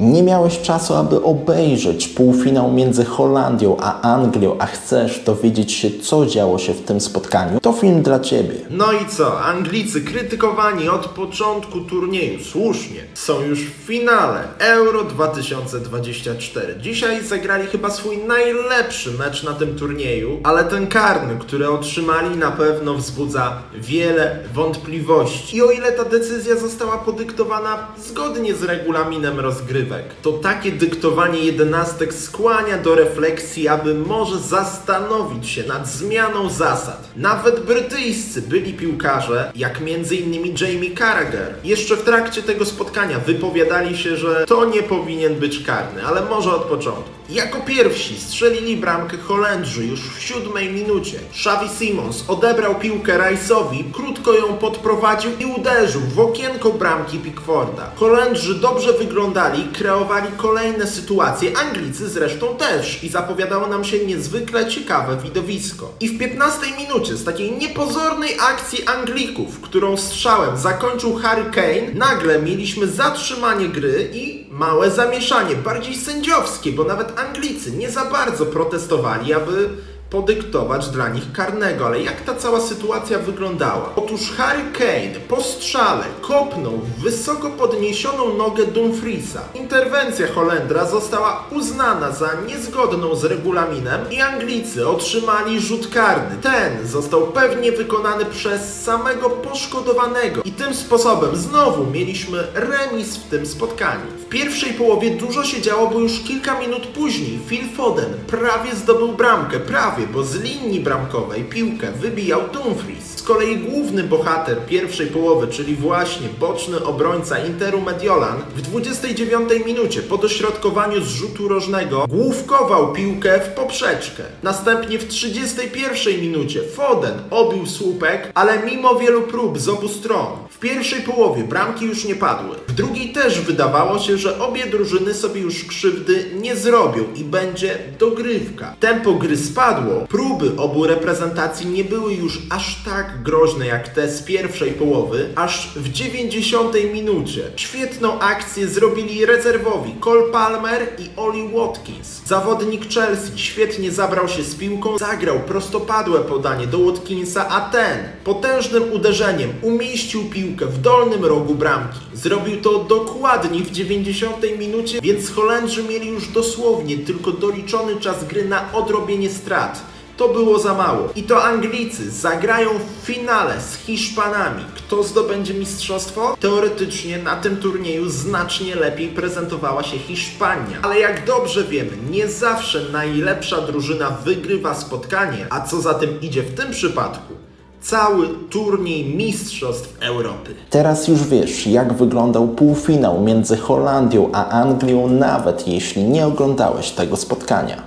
Nie miałeś czasu, aby obejrzeć półfinał między Holandią a Anglią, a chcesz dowiedzieć się, co działo się w tym spotkaniu? To film dla Ciebie. No i co? Anglicy krytykowani od początku turnieju, słusznie, są już w finale Euro 2024. Dzisiaj zagrali chyba swój najlepszy mecz na tym turnieju, ale ten karny, który otrzymali, na pewno wzbudza wiele wątpliwości. I o ile ta decyzja została podyktowana zgodnie z regulaminem to takie dyktowanie jedenastek skłania do refleksji, aby może zastanowić się nad zmianą zasad. Nawet brytyjscy byli piłkarze, jak m.in. Jamie Carragher, jeszcze w trakcie tego spotkania wypowiadali się, że to nie powinien być karny, ale może od początku. Jako pierwsi strzelili bramkę Holendrzy już w siódmej minucie. Xavi Simons odebrał piłkę Rice'owi, krótko ją podprowadził i uderzył w okienko bramki Pickforda. Holendrzy dobrze wyglądali, kreowali kolejne sytuacje, Anglicy zresztą też i zapowiadało nam się niezwykle ciekawe widowisko. I w 15 minucie z takiej niepozornej akcji Anglików, którą strzałem zakończył Harry Kane, nagle mieliśmy zatrzymanie gry i małe zamieszanie, bardziej sędziowskie, bo nawet Anglicy nie za bardzo protestowali, aby podyktować dla nich karnego. Ale jak ta cała sytuacja wyglądała? Otóż Harry Kane po strzale kopnął w wysoko podniesioną nogę Dumfriesa. Interwencja Holendra została uznana za niezgodną z regulaminem i Anglicy otrzymali rzut karny. Ten został pewnie wykonany przez samego poszkodowanego i tym sposobem znowu mieliśmy remis w tym spotkaniu. W pierwszej połowie dużo się działo, bo już kilka minut później Phil Foden prawie zdobył bramkę, prawie, bo z linii bramkowej piłkę wybijał Dumfries. Z kolei główny bohater pierwszej połowy, czyli właśnie boczny obrońca Interu Mediolan, w 29 minucie po dośrodkowaniu z rzutu rożnego główkował piłkę w poprzeczkę. Następnie w 31 minucie Foden obił słupek, ale mimo wielu prób z obu stron, w pierwszej połowie bramki już nie padły. W drugiej też wydawało się, że obie drużyny sobie już krzywdy nie zrobią i będzie dogrywka. Tempo gry spadło, próby obu reprezentacji nie były już aż groźne jak te z pierwszej połowy, aż w 90 minucie świetną akcję zrobili rezerwowi Cole Palmer i Oli Watkins. Zawodnik Chelsea świetnie zabrał się z piłką, zagrał prostopadłe podanie do Watkinsa, a ten potężnym uderzeniem umieścił piłkę w dolnym rogu bramki. Zrobił to dokładnie w 90 minucie, więc Holendrzy mieli już dosłownie tylko doliczony czas gry na odrobienie strat. To było za mało. I to Anglicy zagrają w finale z Hiszpanami. Kto zdobędzie mistrzostwo? Teoretycznie na tym turnieju znacznie lepiej prezentowała się Hiszpania. Ale jak dobrze wiemy, nie zawsze najlepsza drużyna wygrywa spotkanie, a co za tym idzie w tym przypadku? Cały turniej Mistrzostw Europy. Teraz już wiesz, jak wyglądał półfinał między Holandią a Anglią, nawet jeśli nie oglądałeś tego spotkania.